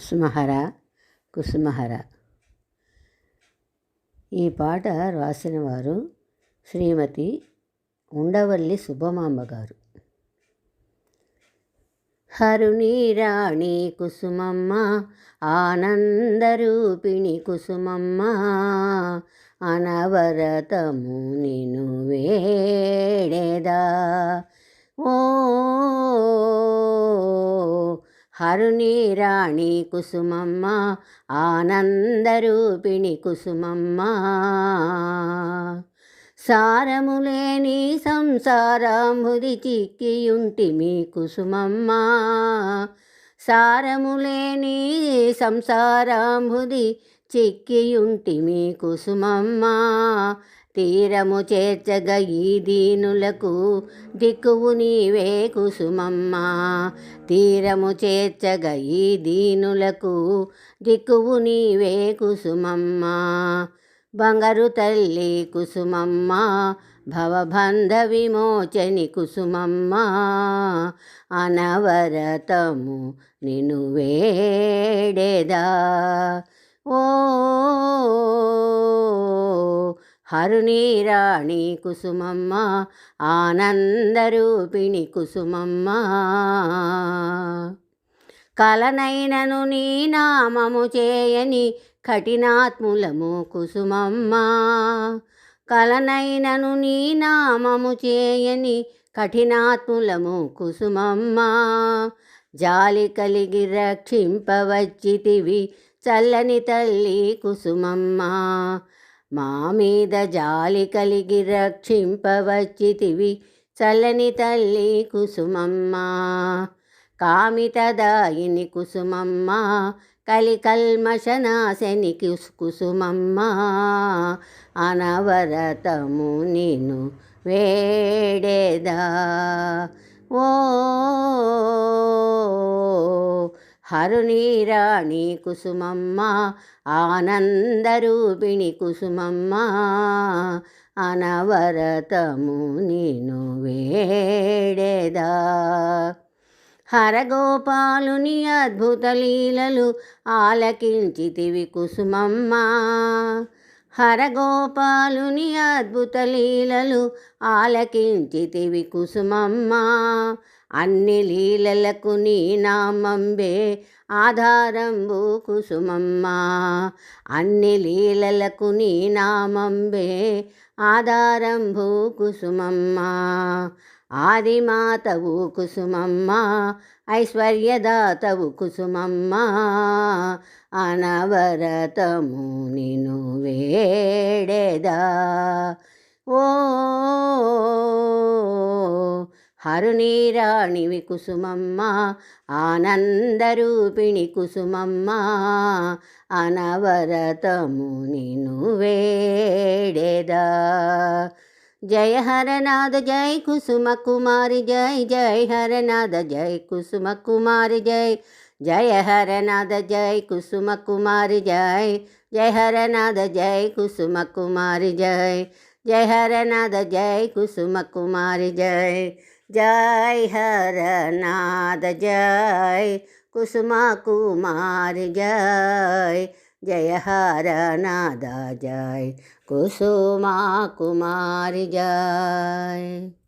కుసుమహర కుసుమహర. ఈ పాట రాసిన వారు శ్రీమతి ఉండవల్లి సుబ్బమాంబ గారు హరుణి రాణి కుసుమమ్మ ఆనందరూపిణి కుసుమమ్మ అనవరతము నిను వేడేదా? ఓ హరుని రాణి కుసుమమ్మ ఆనందరూపిణి కుసుమమ్మ. సారములేని సంసారాంబుది చిక్కియుంటిమి కుసుమమ్మ. సారములేని సంసారాంబుది చిక్కియుంటిమి కుసుమమ్మ. తీరము చేర్చగ ఈ దీనులకు దిక్కువు నీవే కుసుమమ్మ. తీరము చేర్చగ ఈ దీనులకు దిక్కువు నీవే కుసుమమ్మ. బంగారు తల్లి కుసుమమ్మ భవబంధ విమోచని కుసుమమ్మ. అనవరతము నిను వేడేదా? ఓ హరుణీరాణి రాణి కుసుమమ్మ ఆనందరూపిణి కుసుమమ్మ. కలనైనను నీ నామము చేయని కఠినాత్ములము కుసుమమ్మ. కలనైనను నీ నామము చేయని కఠినాత్ములము కుసుమమ్మ. జాలి కలిగి రక్షింపవచ్చితివి చల్లని తల్లి కుసుమమ్మ. మా మీద జాలి కలిగి రక్షింపవచ్చితివి. చల్లని తల్లి కుసుమమ్మ కామితదాయిని కుసుమమ్మ కలికల్మశనాశని కుసుమమ్మ అనవరతము నిను వేడేదా. ఓ హరుని రాణి కుసుమమ్మ ఆనందరూపిణి కుసుమమ్మ అనవరతము నేను వేడేదా. హరగోపాలుని అద్భుత లీలలు ఆలకించితివి కుసుమమ్మ. హరగోపాలుని అద్భుత లీలలు ఆలకించితివి కుసుమమ్మ. అన్ని లీలలకు నీ నామంబే ఆధారంబు కుసుమమ్మ. అన్ని లీలలకు నీ నామంబే ఆధారంభు కుసుమమ్మ. ఆదిమాతవు కుసుమమ్మ ఐశ్వర్యదాతవు కుసుమమ్మ అనవరతము నిను వేడేదా. ఓ హరుణీరాణివి కుసుమమ్మ ఆనందరూపిణి కుసుమమ్మ అనవరతము నిను వేడేదా. जय हर नाद जय कुसुम कुमार, जय जय हर नाद जय कुसुम कुमार, जय जय हर नाद जय कुसुम कुमार, जय जय हर नाद जय कुसुम कुमार, जय जय हर नाद जय कुसुम कुमार, जय जय हर नाद जय कुसुमा कुमार, जय जय हर नादा जय कुसुमा कुमार जय।